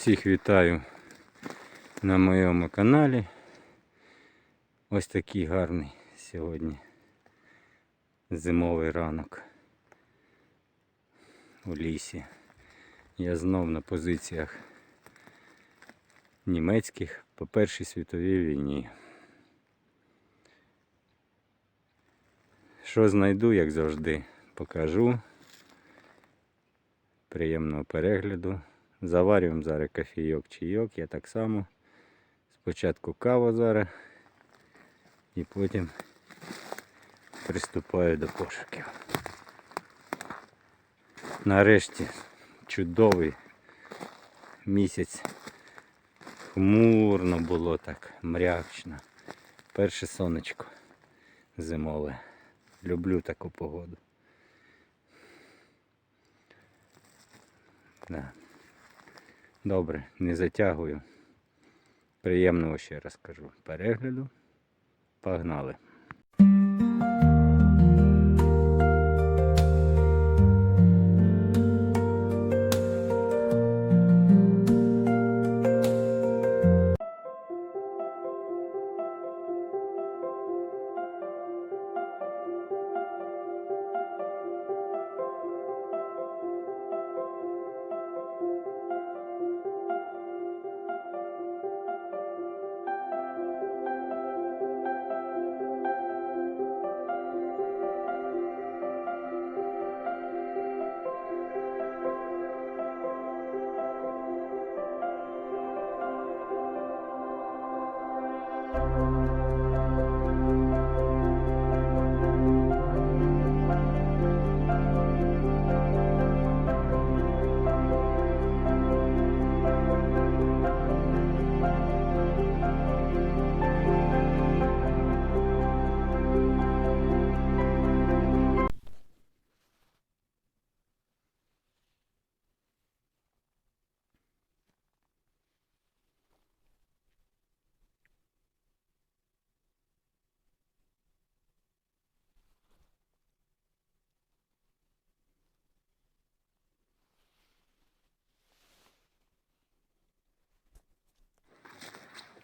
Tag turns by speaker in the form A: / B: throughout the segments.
A: Всіх вітаю на моєму каналі. Ось такий гарний сьогодні зимовий ранок у лісі. Я знов на позиціях німецьких по Першій світовій війні. Що знайду, як завжди, покажу. Приємного перегляду. Заварюємо зараз кофійок чайок. Я так само. Спочатку каву зараз і потім приступаю до пошуків. Нарешті чудовий місяць. Хмурно було так, мрячно. Перше сонечко зимове. Люблю таку погоду. Да. Добре, не затягую. Приємного ще раз кажу. Перегляду. Погнали.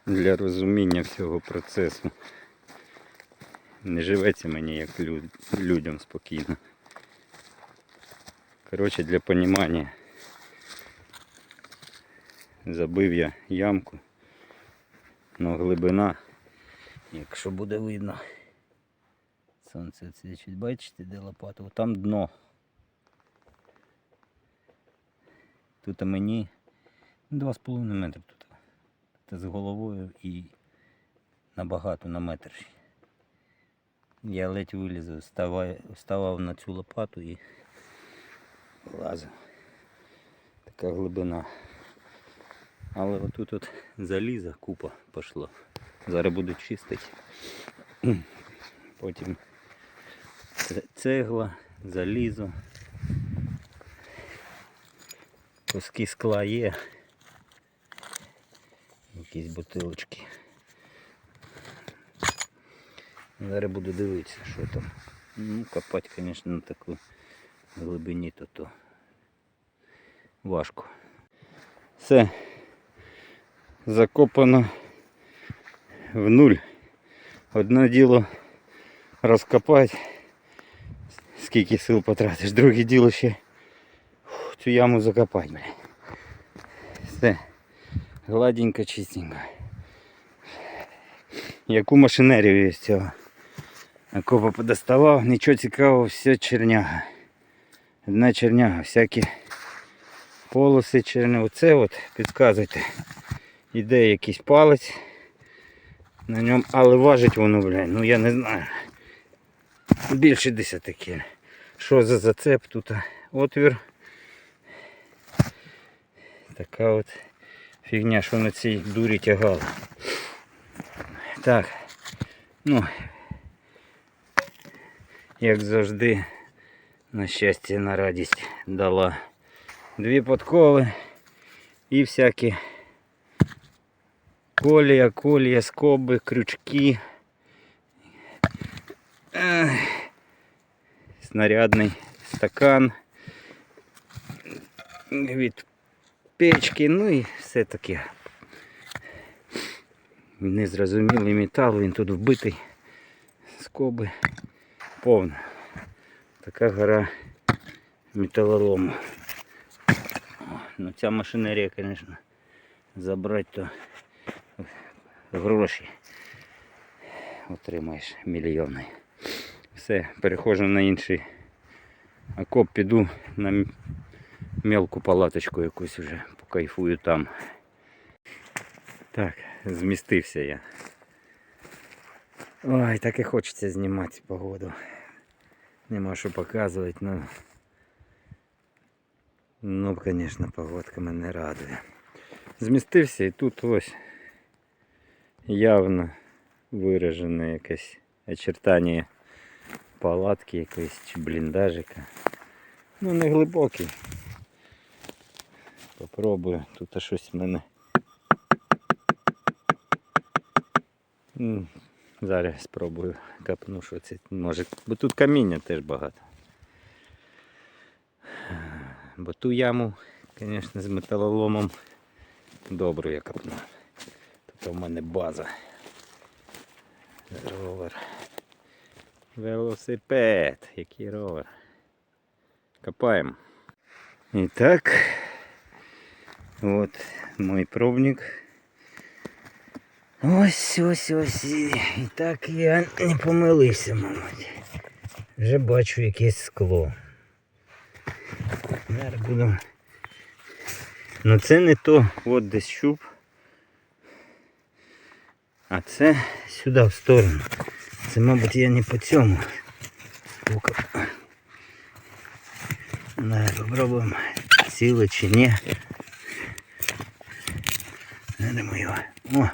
A: Для розуміння всього процесу. Не живеться мені як люд- людям спокійно. Коротше, для понімання забив я ямку, но глибина, якщо буде видно, сонце свічить, бачите, де лопата, там дно. Тут мені 2,5 метри з головою і набагато на метр. Я ледь вилізав, вставав, вставав на цю лопату і лазив. Така глибина. Але отут от заліза купа пішло. Зараз буду чистити. Потім цегла, залізо. Куски скла є. Якісь бутилочки. Зараз буду дивитися, що там. Ну, копати, звісно, на таку глибині, то то важко. Все. Закопано в нуль. Одне діло розкопати, скільки сил потратиш, друге діло ще цю яму закопати. Все. Гладенько, чистенько. Яку машинерію є з цього? Акопа подоставав, нічого цікавого, все черняга. Одна черняга, всякі полоси черни. Оце от, підказуйте. Іде якийсь палець на ньому, але важить воно, блядь, ну я не знаю. Більше 10 кг. Що за зацеп тут? Отвір. Така от фігня, що на цій дурі тягала. Так. Ну, як завжди, на щастя, на радість дала дві подколи і всякі колія, колія, скоби, крючки. Снарядний стакан від печки, ну і все таке. Незрозумілий метал, він тут вбитий. Скоби повно. Така гора металолому. Ну ця машинерія, звісно, забрати то гроші отримаєш мільйони. Все, переходжу на інший окоп, піду на мелку палаточку якусь вже покайфую там. Так, змістився я. Ой, так і хочеться знімати погоду. Нема що показувати, ну. Ну, звісно, погодка мене радує. Змістився і тут ось явно виражене якесь очертання палатки якоїсь чи бліндажика. Ну не глибокий. Попробую. Тут щось в мене. Зараз спробую капну, що це може. Бо тут каміння теж багато. Бо ту яму, звісно, з металоломом добру я копну. Тут у мене база. Ровер. Велосипед. Який ровер. Копаємо. І так. От мой пробник. Ось ось ось. І, так я не помилився, мабуть. Вже бачу якесь скло. Зараз буду. Ну це не то, от десь щуп. А це сюди в сторону. Це, мабуть, я не по цьому. Попробуємо. Сіло чи ні. Надо його. О!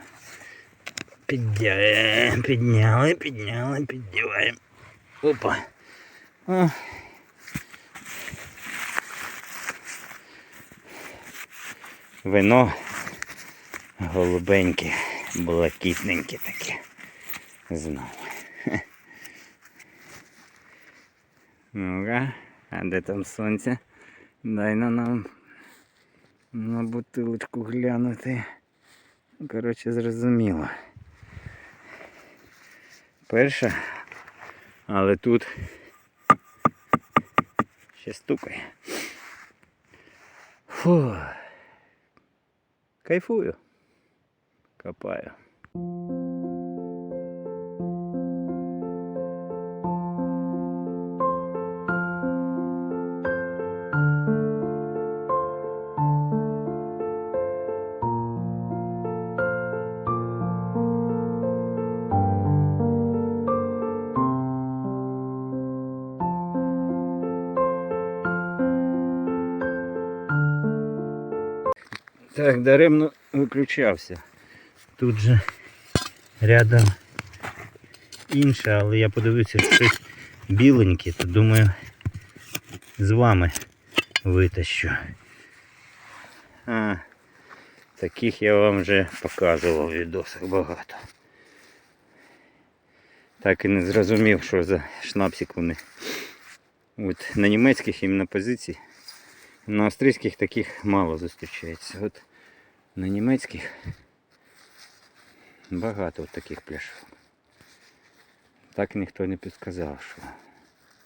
A: Підняли, підняли, підняли, піддіваємо. Опа. О. Вино голубеньке, блакитненьке таке. Знову. Ну-ка, а де там сонце? Дай на нам на бутилочку глянути. Коротше, зрозуміло. Перша, але тут ще стукає. Фу. Кайфую. Копаю. Так, даремно виключався. Тут же рядом інше, але я подивився, що щось біленьке, то думаю з вами витащу. А, таких я вам вже показував в відосах багато. Так і не зрозумів, що за шнапсик вони. От на німецьких іменно позицій. На австрійських таких мало зустрічається. От на німецьких багато таких пляшок. Так ніхто не підказав, що.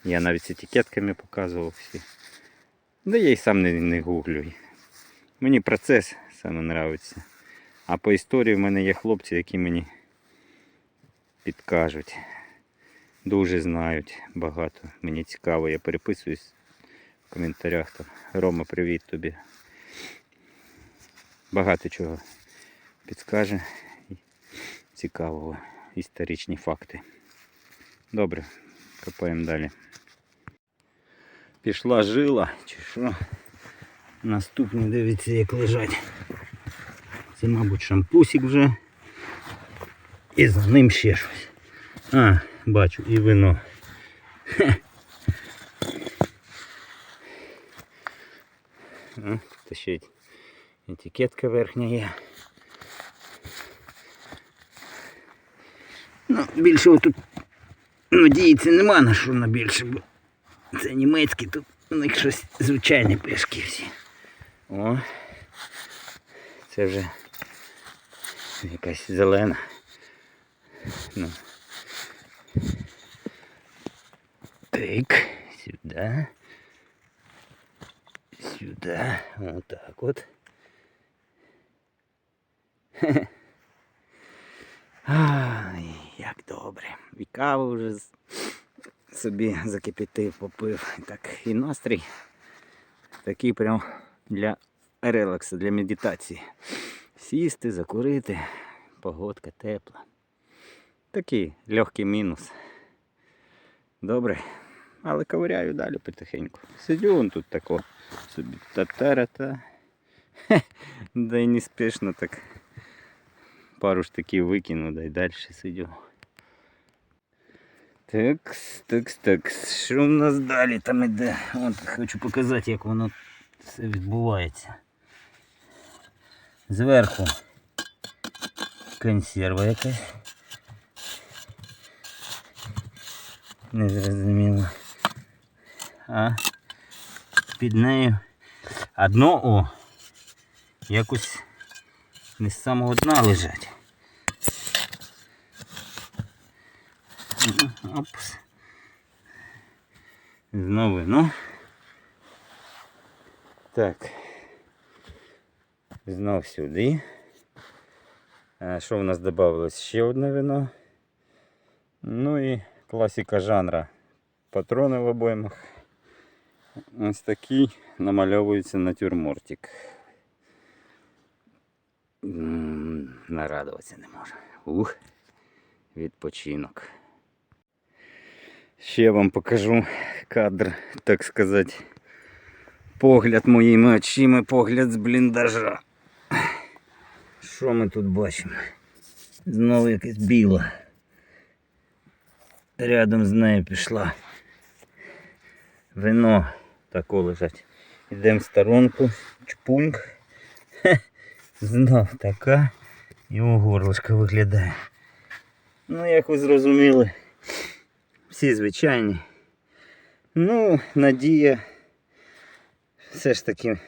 A: Я навіть етикетками показував всі. Да я й сам не, не гуглю. Мені процес саме подобається. А по історії в мене є хлопці, які мені підкажуть. Дуже знають багато. Мені цікаво, я переписуюсь в коментарях там. Рома, привіт тобі. Багато чого підскаже. Цікавого. Історичні факти. Добре, копаємо далі. Пішла жила, чи що. Наступні дивіться як лежать. Це, мабуть, шампусик вже. І за ним ще щось. А, бачу, і вино. Хе. Й етикетка верхня є. Ну, більше тут надіятися нема на що на більше, бо це німецькі, тут у них щось звичайні пляшки всі. О, Це вже якась зелена. Ну. Так, сюди. Сюди. Отак от. Ай, як добре. І каву вже собі закипятив, попив. Так, і настрій такий прям для релаксу, для медитації. Сісти, закурити, погодка тепла. Такий легкий мінус. Добре. Але ковиряю далі потихеньку. Сидю он тут тако собі та-та-ра-та. Хе, Да й неспішно так пару штуків викину, да й далі сидю. Такс, такс, такс. Що в нас далі там іде? От хочу показати, як воно все відбувається. Зверху консерва якась. Не зрозуміло. А під нею одно о. Якось не з самого дна лежать. Опс. Знову, ну. Так. Знов сюди. А що в нас додавалось? Ще одне вино. Ну і класика жанра. Патрони в обоймах. Ось такий намальовується натюрмортик. Нарадуватися не можу. Ух, відпочинок. Ще вам покажу кадр, так сказати. Погляд моїми очима, погляд з бліндажа. Що ми тут бачимо? Знову якась біла. Рядом з нею пішла. Вино тако лежать. Йдемо в сторонку, чпуньк. Знов така. Його горлышко виглядає. Ну, як ви зрозуміли, всі звичайні. Ну, надія все ж таки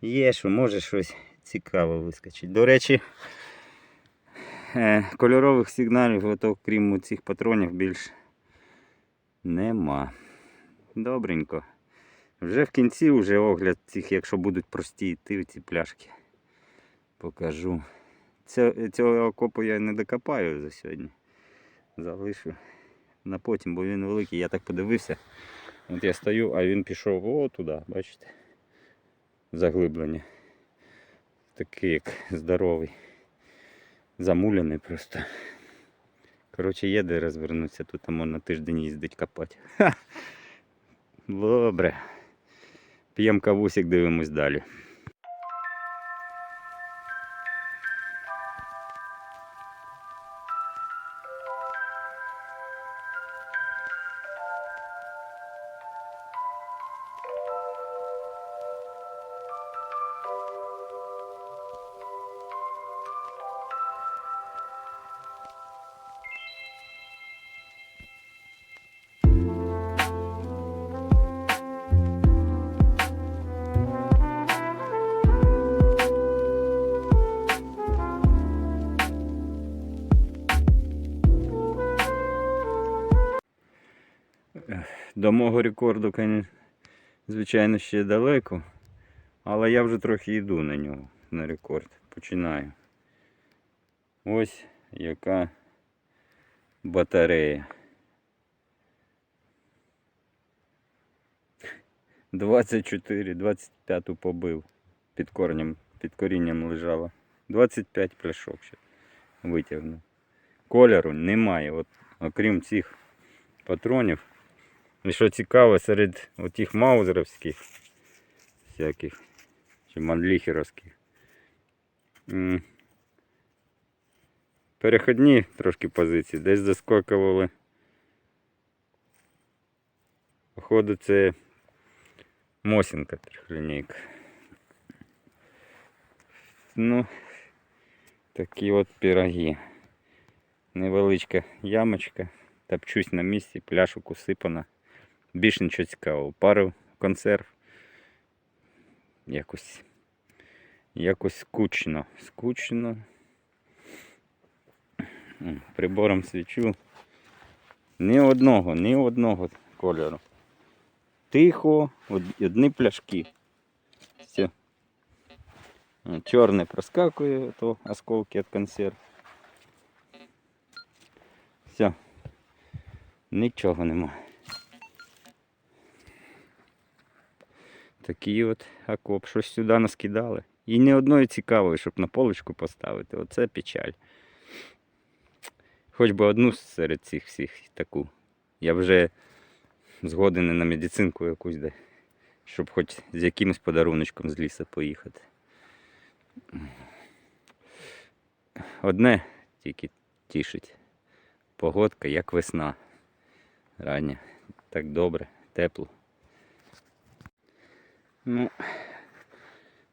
A: є, що може щось цікаве вискочить. До речі, е, кольорових сигналів, ото, крім цих патронів, більш нема. Добренько. Вже в кінці вже огляд цих, якщо будуть прості йти ці пляшки. Покажу. Цього, окопу я не докопаю за сьогодні. Залишу на потім, бо він великий. Я так подивився. От я стою, а він пішов о туди, бачите? Заглиблення. Такий як здоровий. Замулений просто. Коротше, є де розвернутися, тут можна тиждень їздить копати. Ха! Добре. П'ємо кавусик, дивимось далі. До мого рекорду, звичайно, ще далеко. Але я вже трохи йду на нього, на рекорд. Починаю. Ось яка батарея. 24, 25 побив. Під корнем, під корінням лежала. 25 пляшок ще витягнув. Кольору немає. От, окрім цих патронів. І що цікаво, серед отих маузеровських всяких чи манліхеровських. Переходні трошки позиції, десь заскокували. Походу це Мосінка трьохлінійка. Ну, такі от пироги. Невеличка ямочка. Топчусь на місці, пляшок усипана. Більш нічого цікавого. Пару консерв. Якось Якось скучно. Скучно. Прибором свічу. Ні одного, ні одного кольору. Тихо, одні пляшки. Все. М, Чорне проскакує, то осколки від консерв. Все. Нічого нема. Такий от окоп, щось сюди наскидали. І ні одної цікавої, щоб на полочку поставити. Оце печаль. Хоч би одну серед цих всіх таку. Я вже згоден на медицинку якусь де. Щоб хоч з якимось подаруночком з лісу поїхати. Одне тільки тішить. Погодка як весна. Рання. Так добре, тепло. Ну,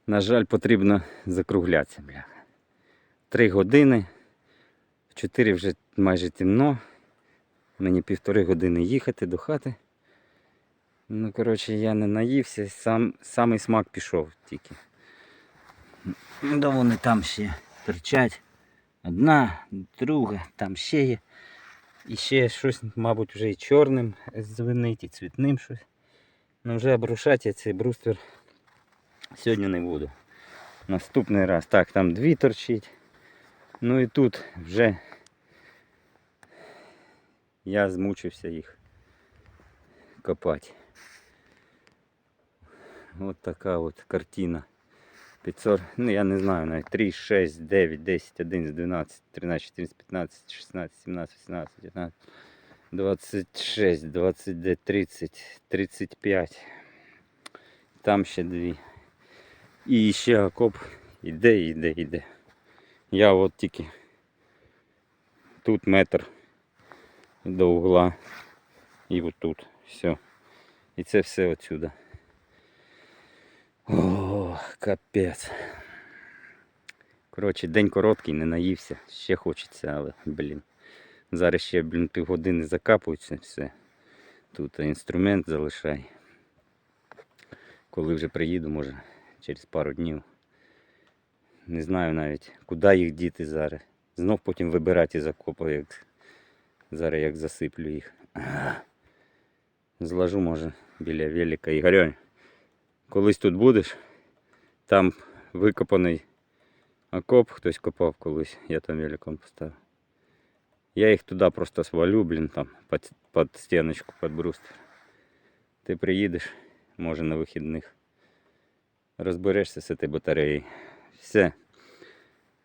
A: на жаль, потрібно закруглятися, бляха. Три години. В чотири вже майже темно. Мені півтори години їхати до хати. Ну, коротше, я не наївся, сам, самий смак пішов тільки. Ну, да вони там ще торчать. Одна, друга, там ще є. І ще щось, мабуть, вже і чорним звенить, і цвітним щось. Ну вже обрушати цей бруствер сьогодні не буду. Наступний раз. Так, там дві торчить. Ну і тут вже я змучився їх копати. От така от картина. 500, ну я не знаю, навіть 3, 6, 9, 10, 11, 12, 13, 14, 15, 16, 17, 18, 19, 26, 29, 30, 35. Там ще дві. І ще окоп іде, іде, іде. Я от тільки тут метр до угла і отут. Все. І це все отсюда. О, капець. Коротше, день короткий, не наївся. Ще хочеться, але, блін. Зараз ще, блін, півгодини закапується все. Тут інструмент залишай. Коли вже приїду, може, через пару днів. Не знаю навіть, куди їх діти зараз. Знов потім вибирати окопу, як зараз як засиплю їх. Зложу, може, біля велика. Ігорьонь, колись тут будеш, там викопаний окоп, хтось копав колись, я там великом поставив. Я їх туди просто свалю, блін, там, під, під стіночку, під бруствер. Ти приїдеш, може на вихідних. Розберешся з цією батареєю. Все.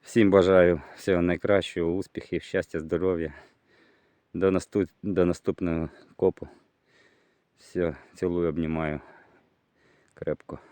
A: Всім бажаю всього найкращого, успіхів, щастя, здоров'я. До, наступ... До наступного копу. Все, цілую, обнімаю крепко.